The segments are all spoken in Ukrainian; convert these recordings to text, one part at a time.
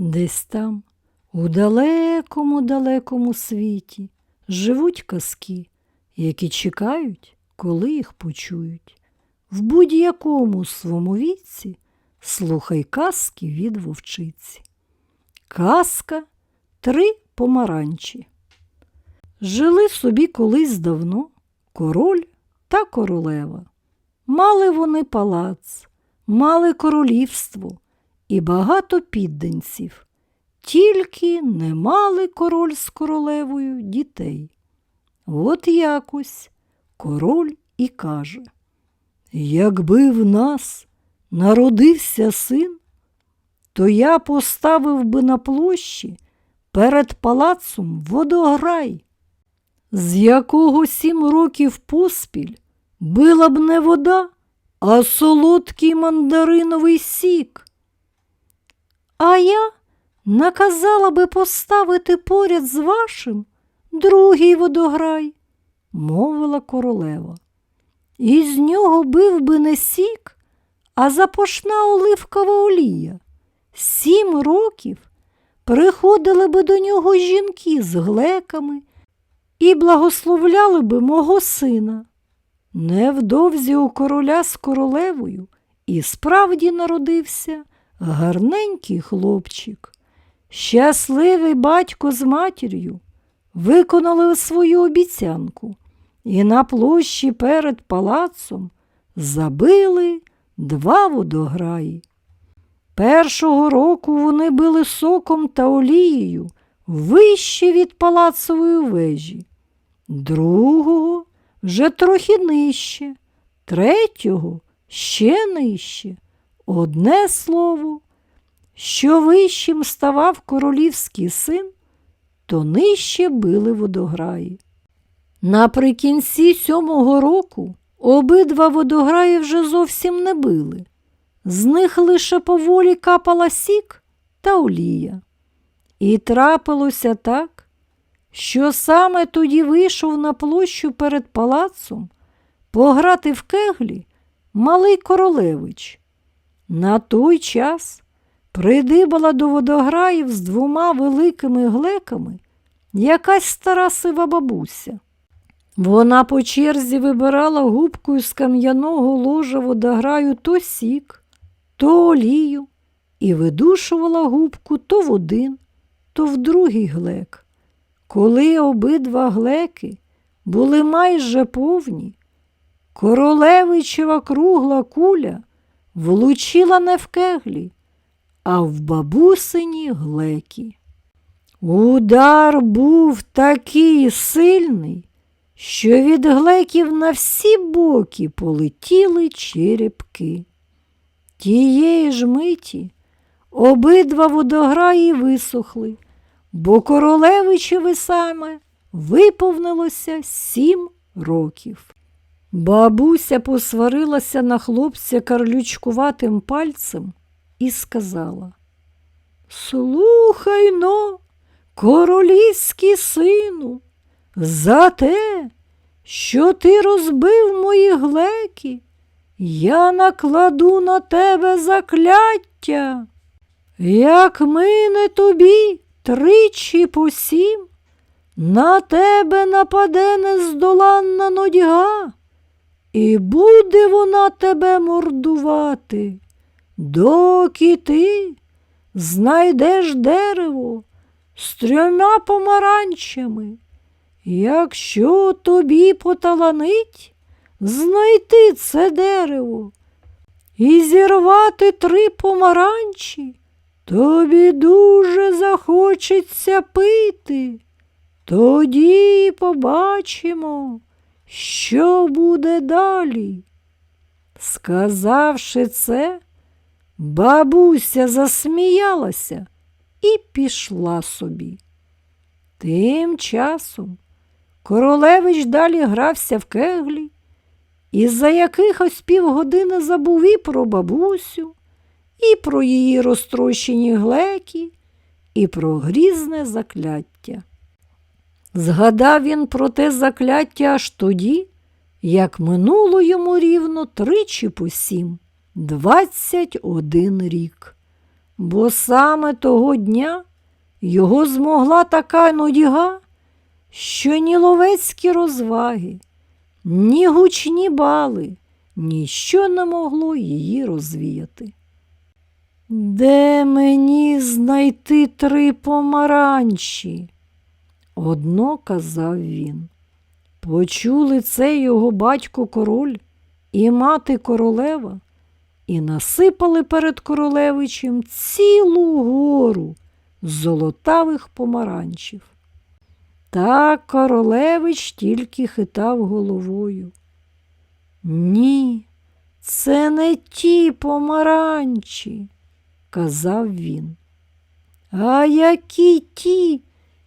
Десь там, у далекому далекому світі, живуть казки, які чекають, коли їх почують. В будь-якому своєму віці слухай казки від вовчиці. Казка Три помаранчі. Жили собі колись давно король та королева. Мали вони палац, мали королівство і багато підданців, тільки не мали король з королевою дітей. От якось король і каже, якби в нас народився син, то я поставив би на площі перед палацом водограй, з якого сім років поспіль била б не вода, а солодкий мандариновий сік. А я наказала би поставити поряд з вашим другий водограй, мовила королева. І з нього бив би не сік, а запашна оливкова олія. Сім років приходили би до нього жінки з глеками і благословляли би мого сина. Невдовзі у короля з королевою і справді народився гарненький хлопчик. Щасливий батько з матір'ю виконали свою обіцянку і на площі перед палацом забили два водограї. Першого року вони били соком та олією вище від палацової вежі, другого вже трохи нижче, третього ще нижче. Одне слово, що вищим ставав королівський син, то нижче били водограї. Наприкінці сьомого року обидва водограї вже зовсім не били. З них лише поволі капала сік та олія. І трапилося так, що саме тоді вийшов на площу перед палацом пограти в кеглі малий королевич. На той час придибала до водограїв з двома великими глеками якась стара сива бабуся. Вона по черзі вибирала губкою з кам'яного ложа водограю то сік, то олію і видушувала губку то в один, то в другий глек. Коли обидва глеки були майже повні, королевичева кругла куля влучила не в кеглі, а в бабусині глекі. Удар був такий сильний, що від глеків на всі боки полетіли черепки. Тієї ж миті обидва водограї висохли, бо королевичеві саме виповнилося сім років. Бабуся посварилася на хлопця карлючкуватим пальцем і сказала Слухай но, королівський сину, за те, що ти розбив мої глеки, я накладу на тебе закляття. Як мине тобі тричі по сім, на тебе нападе нездоланна нудьга, і буде вона тебе мордувати, доки ти знайдеш дерево з трьома помаранчами. Якщо тобі поталанить знайти це дерево і зірвати три помаранчі, тобі дуже захочеться пити. Тоді побачимо, що буде далі. Сказавши це, бабуся засміялася і пішла собі. Тим часом королевич далі грався в кеглі і за якихось півгодини забув і про бабусю, і про її розтрощені глеки, і про грізне закляття. Згадав він про те закляття аж тоді, як минуло йому рівно тричі по сім, двадцять один рік. бо саме того дня його змогла така нудіга, що ні ловецькі розваги, ні гучні бали, ніщо не могло її розвіяти. Де мені знайти три помаранчі? Одно казав він. Почули це його батько король і мати королева, і насипали перед королевичем цілу гору золотавих помаранчів. Та королевич тільки хитав головою. Ні, це не ті помаранчі, казав він. А які ті,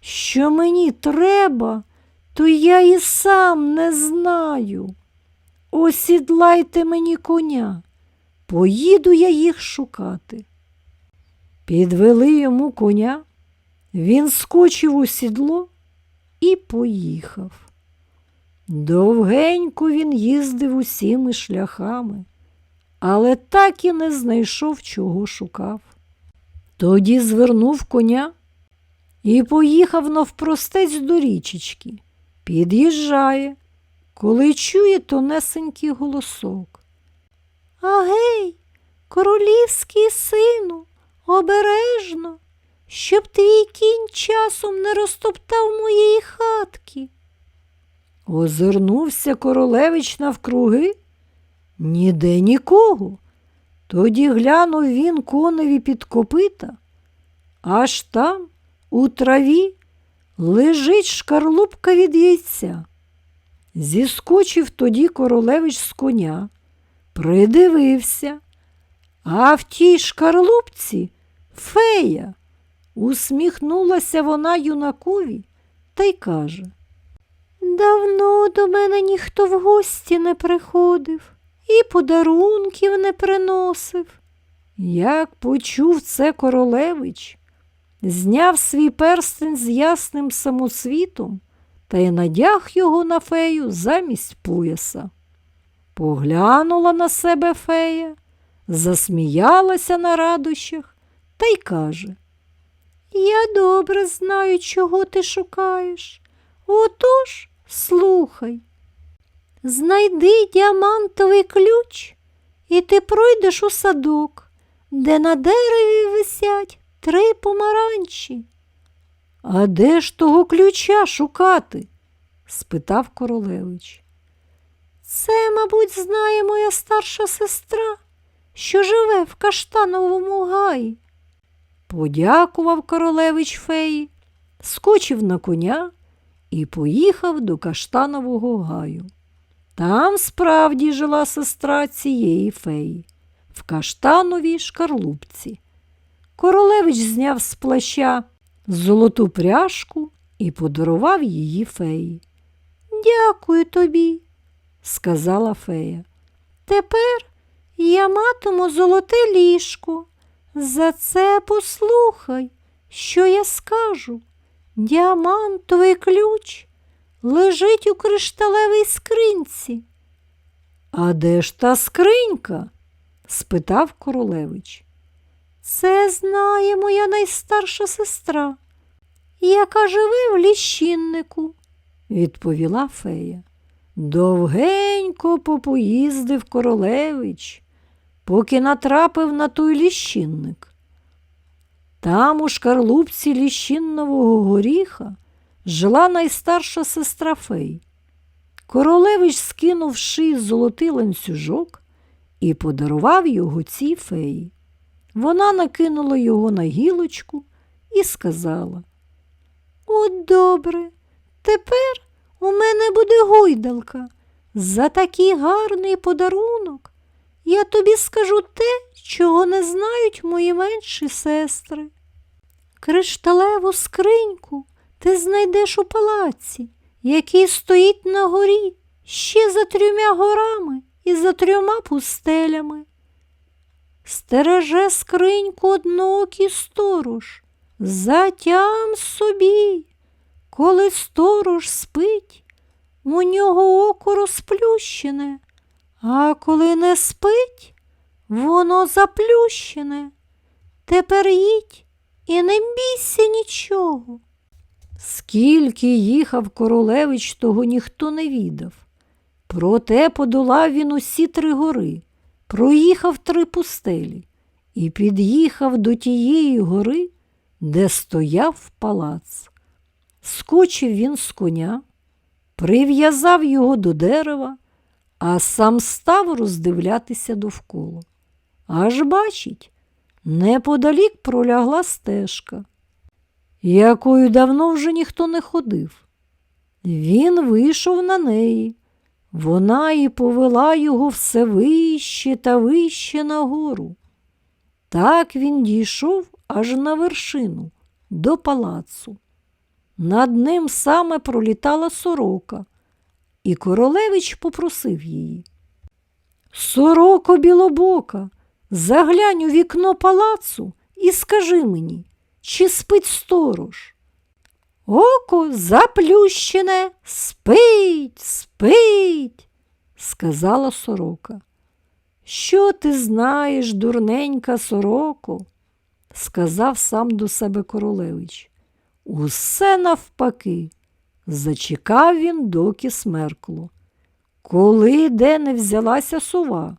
що мені треба, то я і сам не знаю. Осідлайте мені коня, поїду я їх шукати. Підвели йому коня, він скочив у сідло і поїхав. Довгенько він їздив усіми шляхами, але так і не знайшов, чого шукав. Тоді звернув коня і поїхав навпростець до річечки. Під'їжджає, коли чує тонесенький голосок. Агей, королівський сину, обережно, щоб твій кінь часом не розтоптав моєї хатки. Озирнувся королевич навкруги. Ніде нікого. Тоді глянув він коневі під копита, аж там, у траві, лежить шкарлупка від яйця. Зіскочив тоді королевич з коня, придивився, а в тій шкарлупці фея. Усміхнулася вона юнакові та й каже Давно до мене ніхто в гості не приходив і подарунків не приносив. Як почув це королевич, зняв свій перстень з ясним самоцвітом та й надяг його на фею замість пояса. Поглянула на себе фея, засміялася на радощах та й каже Я добре знаю, чого ти шукаєш. Отож, слухай. Знайди діамантовий ключ, і ти пройдеш у садок, де на дереві висять три помаранчі. А де ж того ключа шукати? спитав королевич. Це, мабуть, знає моя старша сестра, що живе в каштановому гаї. Подякував королевич феї, скочив на коня і поїхав до каштанового гаю. Там справді жила сестра цієї феї, в каштановій шкарлупці. Королевич зняв з плаща золоту пряжку і подарував її феї. Дякую тобі, сказала фея. Тепер я матиму золоте ліжко. За це послухай, що я скажу. Діамантовий ключ лежить у кришталевій скринці. А де ж та скринька? спитав королевич. Це знає моя найстарша сестра, яка живе в ліщиннику, відповіла фея. Довгенько попоїздив королевич, поки натрапив на той ліщинник. Там у шкарлупці ліщиннового горіха жила найстарша сестра фей. Королевич скинув в шиї золотий ланцюжок і подарував його цій феї. Вона накинула його на гілочку і сказала От добре, тепер у мене буде гойдалка. За такий гарний подарунок я тобі скажу те, чого не знають мої менші сестри. Кришталеву скриньку ти знайдеш у палаці, який стоїть на горі ще за трьома горами і за трьома пустелями. Стереже скриньку одноокий сторож, затям собі, коли сторож спить, у нього око розплющене, а коли не спить, воно заплющене. Тепер їдь і не бійся нічого. Скільки їхав королевич, того ніхто не відав. Проте подолав він усі три гори, проїхав три пустелі і під'їхав до тієї гори, де стояв палац. Скочив він з коня, прив'язав його до дерева, а сам став роздивлятися довкола. Аж бачить, неподалік пролягла стежка, якою давно вже ніхто не ходив. Він вийшов на неї. Вона і повела його все вище та вище нагору. Так він дійшов аж на вершину, до палацу. Над ним саме пролітала сорока, і королевич попросив її. Сороко білобока, заглянь у вікно палацу і скажи мені, чи спить сторож? Око заплющене, спить, спить, сказала сорока. Що ти знаєш, дурненька сороко? сказав сам до себе королевич. Усе навпаки. Зачекав він, доки смеркло. Коли де не взялася сова?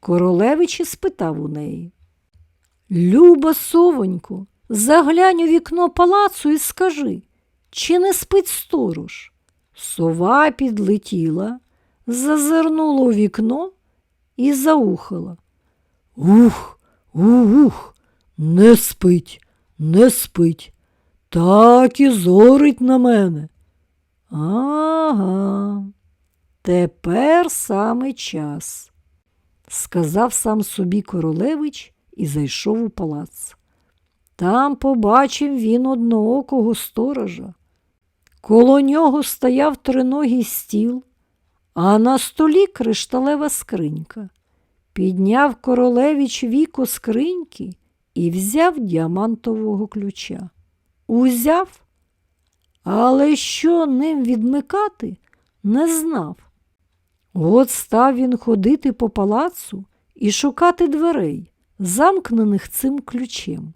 Королевич і спитав у неї. Люба совонько, заглянь у вікно палацу і скажи, чи не спить сторож? Сова підлетіла, зазирнула у вікно і заухала. Ух, ух, не спить, не спить. Так і зорить на мене. Ага, тепер саме час, сказав сам собі королевич і зайшов у палац. Там побачив він одноокого сторожа. Коло нього стояв триногий стіл, а на столі кришталева скринька. Підняв королевич віко скриньки і взяв діамантового ключа. Узяв, але що ним відмикати, не знав. От став він ходити по палацу і шукати дверей, замкнених цим ключем.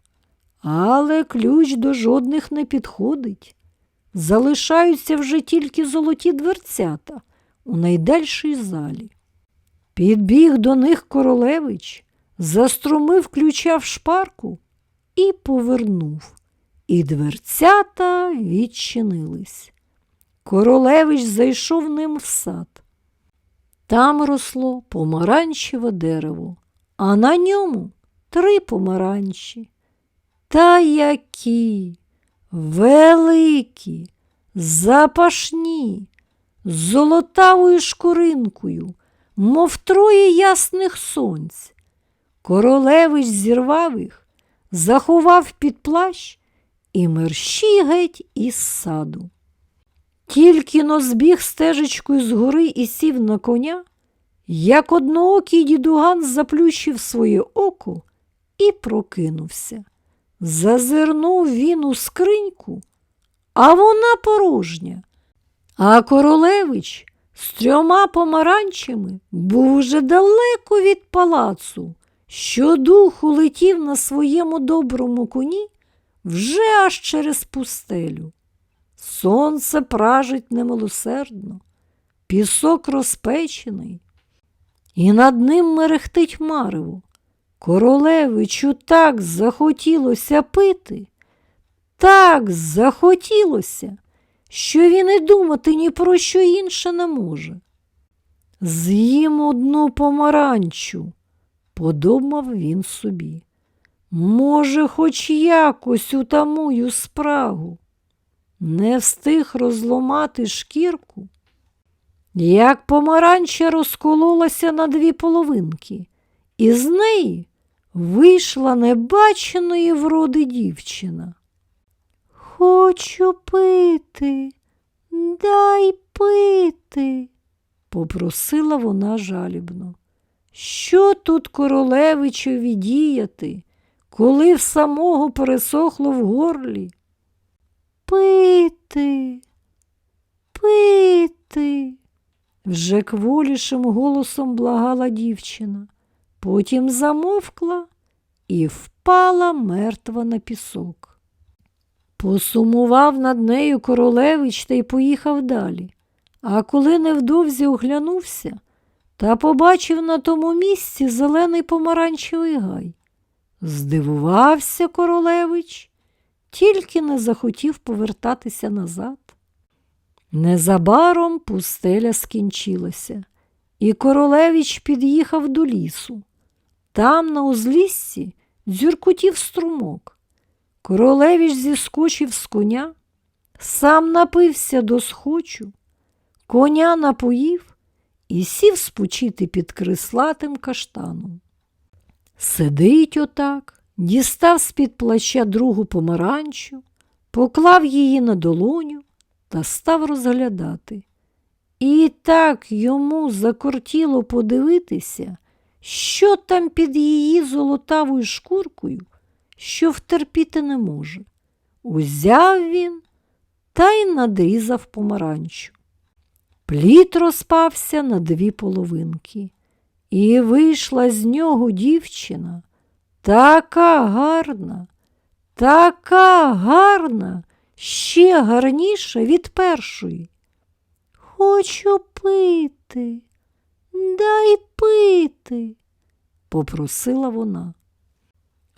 Але ключ до жодних не підходить. Залишаються вже тільки золоті дверцята у найдальшій залі. Підбіг до них королевич, заструмив ключа в шпарку і повернув. І дверцята відчинились. Королевич зайшов ним в сад. Там росло помаранчеве дерево, а на ньому три помаранчі. Та які великі, запашні, з золотавою шкуринкою, мов троє ясних сонць. Королевич зірвав їх, заховав під плащ і мерщій геть із саду. Тільки но збіг стежечкою з гори і сів на коня, як одноокий дідуган заплющив своє око і прокинувся. Зазирнув він у скриньку, а вона порожня. А королевич з трьома помаранчами був уже далеко від палацу, що духу летів на своєму доброму коні вже аж через пустелю. Сонце пражить немилосердно, пісок розпечений, і над ним мерехтить марево. Королевичу так захотілося пити, так захотілося, що він і думати ні про що інше не може. З'їм одну помаранчу, подумав він собі. Може, хоч якось утамую спрагу. Не встиг розломати шкірку, як помаранча розкололася на дві половинки, і з неї вийшла небаченої вроди дівчина. Хочу пити, дай пити, попросила вона жалібно. Що тут королевичові діяти, коли в самого пересохло в горлі? Пити, пити, вже кволішим голосом благала дівчина. Потім замовкла і впала мертва на пісок. Посумував над нею королевич та й поїхав далі. А коли невдовзі оглянувся та побачив на тому місці зелений помаранчевий гай. Здивувався королевич, тільки не захотів повертатися назад. Незабаром пустеля скінчилася, і королевич під'їхав до лісу. Там, на узліссі, дзюркотів струмок. Королевич зіскочив з коня, сам напився до схочу, коня напоїв і сів спочити під крислатим каштаном. Сидить отак, дістав з-під плаща другу помаранчу, поклав її на долоню та став розглядати. І так йому закортіло подивитися, що там під її золотавою шкуркою, що втерпіти не може. Узяв він та й надрізав помаранчу. Плід розпався на дві половинки, і вийшла з нього дівчина, така гарна, така гарна, ще гарніша від першої. Хочу пити, дай пити, попросила вона.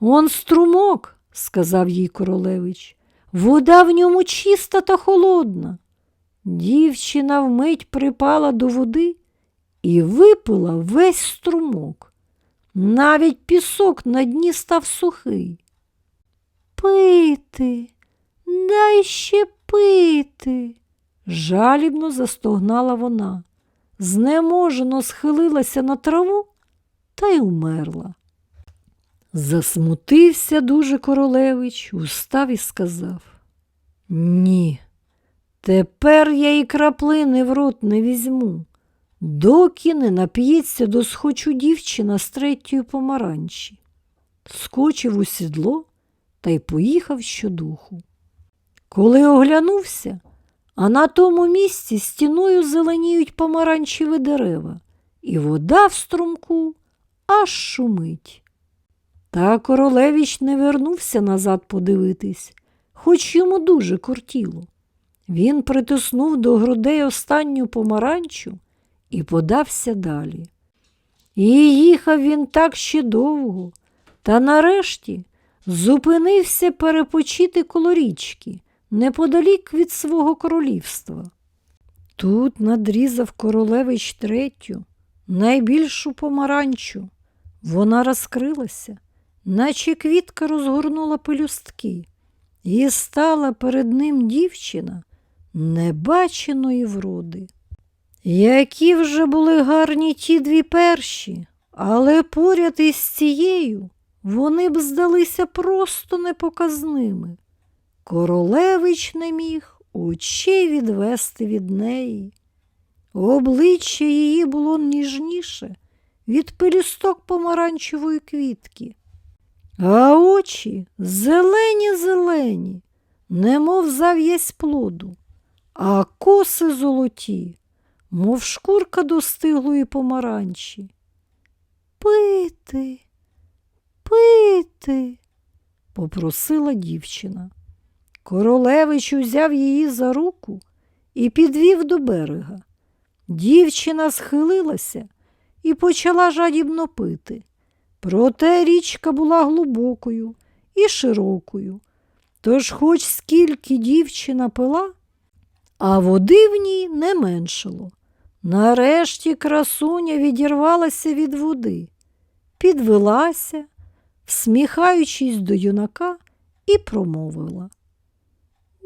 Он струмок, сказав їй королевич, вода в ньому чиста та холодна. Дівчина вмить припала до води і випила весь струмок. Навіть пісок на дні став сухий. Пити, дай ще пити, жалібно застогнала вона. Знеможено схилилася на траву та й умерла. Засмутився дуже королевич, устав і сказав Ні, тепер я і краплини в рот не візьму, доки не нап'ється до схочу дівчина з третьої помаранчі. Скочив у сідло та й поїхав щодуху. Коли оглянувся, а на тому місці стіною зеленіють помаранчеві дерева, і вода в струмку аж шумить. Та королевич не вернувся назад подивитись, хоч йому дуже кортіло. Він притиснув до грудей останню помаранчу і подався далі. І їхав він так ще довго, та нарешті зупинився перепочити коло річки, неподалік від свого королівства. Тут надрізав королевич третю, найбільшу помаранчу. Вона розкрилася, наче квітка розгорнула пелюстки, і стала перед ним дівчина небаченої вроди. Які вже були гарні ті дві перші, але поряд із цією вони б здалися просто непоказними. Королевич не міг очей відвести від неї. Обличчя її було ніжніше від пелюсток помаранчевої квітки, а очі зелені-зелені, немов зав'язь плоду, а коси золоті, мов шкурка достиглої помаранчі. Пити, пити, попросила дівчина. Королевич узяв її за руку і підвів до берега. Дівчина схилилася і почала жадібно пити. Проте річка була глибокою і широкою, тож хоч скільки дівчина пила, а води в ній не меншало. Нарешті красуня відірвалася від води, підвелася, всміхаючись до юнака, і промовила.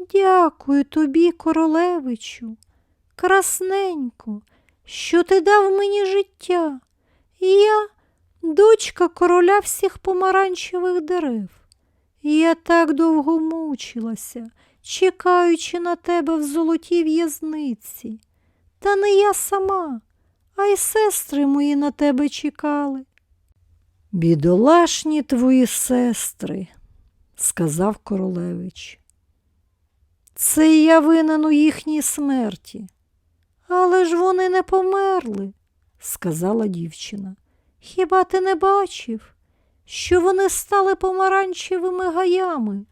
Дякую тобі, королевичу, красненько, що ти дав мені життя. Я дочка короля всіх помаранчевих дерев. Я так довго мучилася, чекаючи на тебе в золотій в'язниці. Та не я сама, а й сестри мої на тебе чекали. Бідолашні твої сестри, сказав королевич. Це я винен у їхній смерті. Але ж вони не померли, сказала дівчина. Хіба ти не бачив, що вони стали помаранчевими гаями.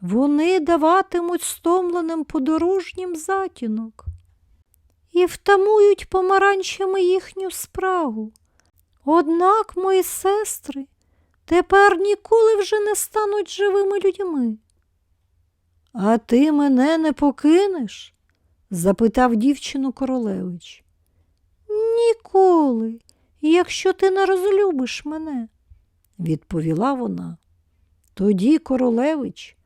Вони даватимуть стомленим подорожнім затінок і втамують помаранчами їхню спрагу. Однак мої сестри тепер ніколи вже не стануть живими людьми. А ти мене не покинеш? запитав дівчину королевич. Ніколи, якщо ти не розлюбиш мене, відповіла вона. Тоді королевич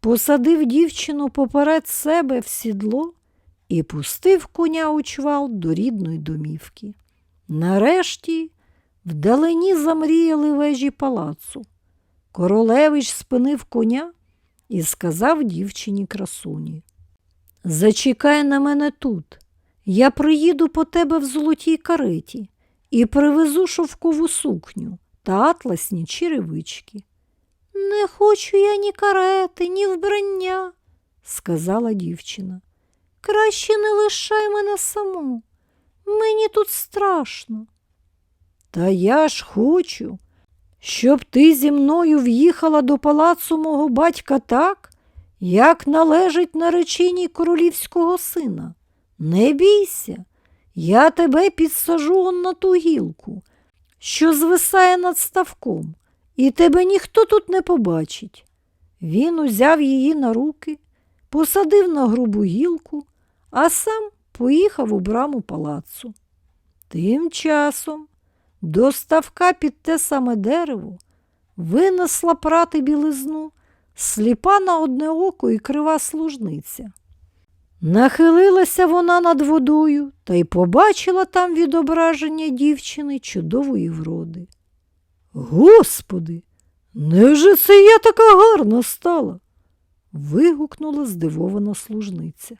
посадив дівчину поперед себе в сідло і пустив коня у чвал до рідної домівки. Нарешті вдалині замріяли вежі палацу. Королевич спинив коня і сказав дівчині красуні. Зачекай на мене тут. Я приїду по тебе в золотій кареті і привезу шовкову сукню та атласні черевички. Не хочу я ні карети, ні вбрання, сказала дівчина. Краще не лишай мене саму. Мені тут страшно. Та я ж хочу, щоб ти зі мною в'їхала до палацу мого батька так, як належить нареченій королівського сина. Не бійся, я тебе підсажу на ту гілку, що звисає над ставком, і тебе ніхто тут не побачить. Він узяв її на руки, посадив на грубу гілку, а сам поїхав у браму палацу. Тим часом до ставка під те саме дерево винесла прати білизну, сліпа на одне око і крива служниця. Нахилилася вона над водою та й побачила там відображення дівчини чудової вроди. Господи, невже це я така гарна стала? вигукнула здивована служниця.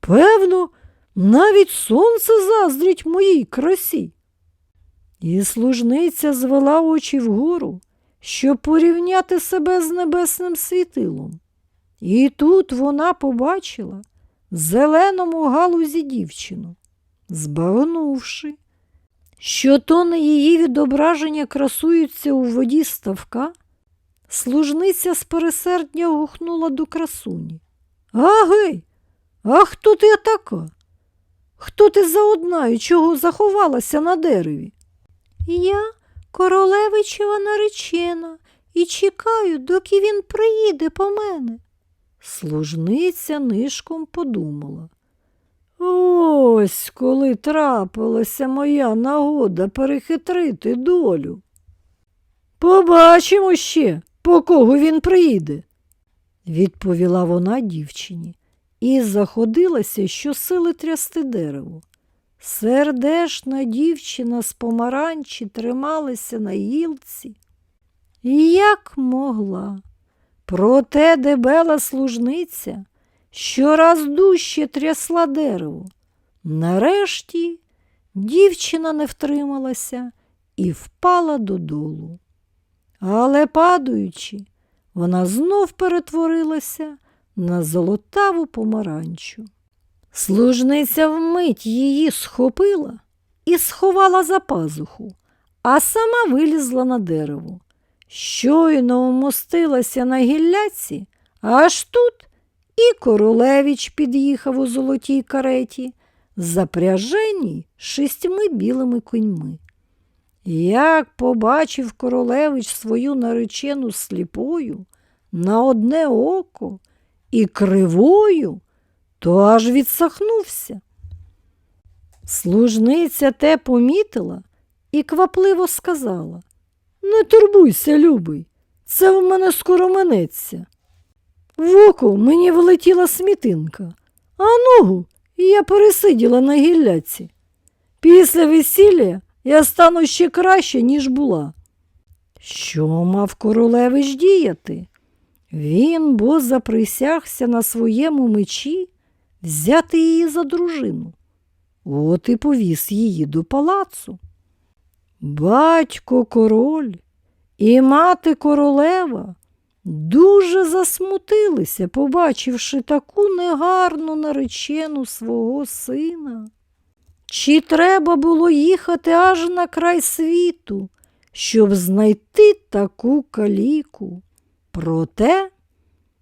Певно, навіть сонце заздрить моїй красі. І служниця звела очі вгору, щоб порівняти себе з небесним світилом. І тут вона побачила зеленому галузі дівчину, збагнувши, що то не її відображення красуються у воді ставка, служниця з пересердня гухнула до красуні. А гей, а хто ти така? Хто ти за одна і чого заховалася на дереві? Я королевичева наречена і чекаю, доки він приїде по мене. Служниця нишком подумала. Ось коли трапилася моя нагода перехитрити долю. Побачимо ще, по кого він приїде, відповіла вона дівчині і заходилася щосили трясти дерево. Сердешна дівчина з помаранчі трималася на гілці, як могла. Проте дебела служниця щораз дужче трясла дерево. Нарешті дівчина не втрималася і впала додолу. Але, падаючи, вона знов перетворилася на золотаву помаранчу. Служниця вмить її схопила і сховала за пазуху, а сама вилізла на дерево. Щойно вмостилася на гілляці, аж тут і королевич під'їхав у золотій кареті, запряженій шістьми білими коньми. Як побачив королевич свою наречену сліпою на одне око і кривою, то аж відсахнувся. Служниця те помітила і квапливо сказала Не турбуйся, любий, це в мене скоро минеться. В око мені влетіла смітинка, а ногу я пересиділа на гілляці. Після весілля я стану ще краще, ніж була. Що мав королевич діяти? Він бо заприсягся на своєму мечі взяти її за дружину. От і повіз її до палацу. Батько король і мати королева дуже засмутилися, побачивши таку негарну наречену свого сина. Чи треба було їхати аж на край світу, щоб знайти таку каліку. Проте,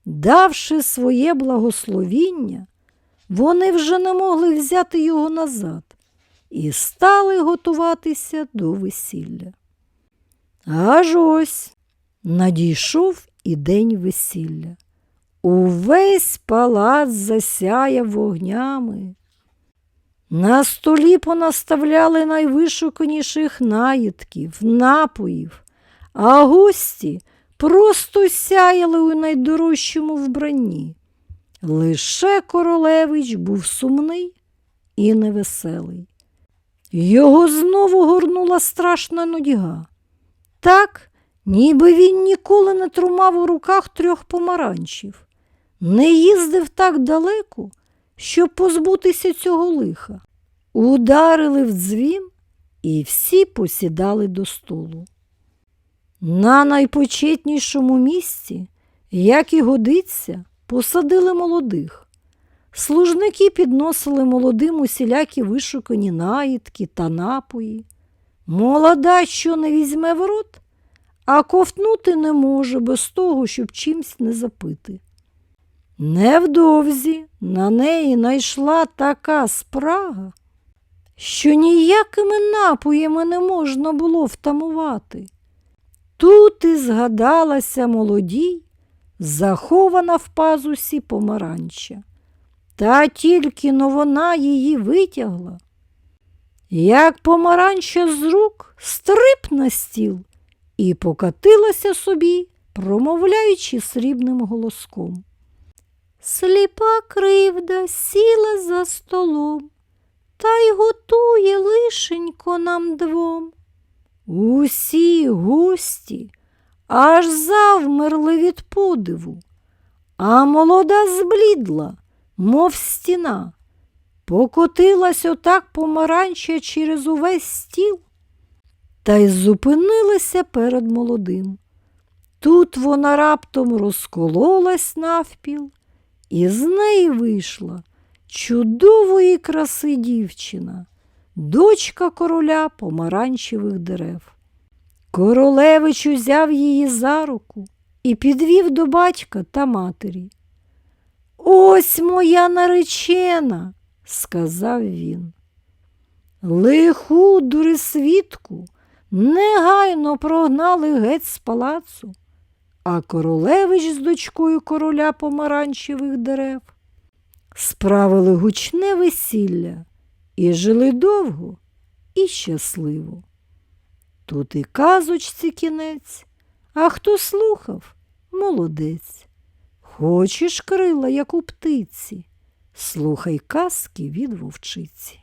давши своє благословіння, вони вже не могли взяти його назад і стали готуватися до весілля. Аж ось надійшов і день весілля. Увесь палац засяяв вогнями. На столі понаставляли найвишуканіших наїдків, напоїв, а гості просто сяяли у найдорожчому вбранні. Лише королевич був сумний і невеселий. Його знову горнула страшна нудьга. Так, ніби він ніколи не тримав у руках трьох помаранчів, не їздив так далеко, щоб позбутися цього лиха. Ударили в дзвін, і всі посідали до столу. На найпочетнішому місці, як і годиться, посадили молодих. Служники підносили молодим усілякі вишукані наїдки та напої. Молода, що не візьме в рот, а ковтнути не може без того, щоб чимсь не запити. Невдовзі на неї найшла така спрага, що ніякими напоями не можна було втамувати. Тут і згадалася молодій, захована в пазусі помаранча. Та тільки но вона її витягла, як помаранча з рук стрип на стіл і покатилася собі, промовляючи срібним голоском. Сліпа кривда сіла за столом, та й готує лишенько нам двом. Усі гості аж завмерли від подиву, а молода зблідла, мов стіна, покотилась отак помаранча через увесь стіл та й зупинилася перед молодим. Тут вона раптом розкололась навпіл, і з неї вийшла чудової краси дівчина, дочка короля помаранчевих дерев. Королевич узяв її за руку і підвів до батька та матері. Ось моя наречена, сказав він. Лиху дурисвітку негайно прогнали геть з палацу, а королевич з дочкою короля помаранчевих дерев справили гучне весілля і жили довго і щасливо. Тут і казочці кінець, а хто слухав молодець. Хочеш крила, як у птиці, слухай казки від вовчиці.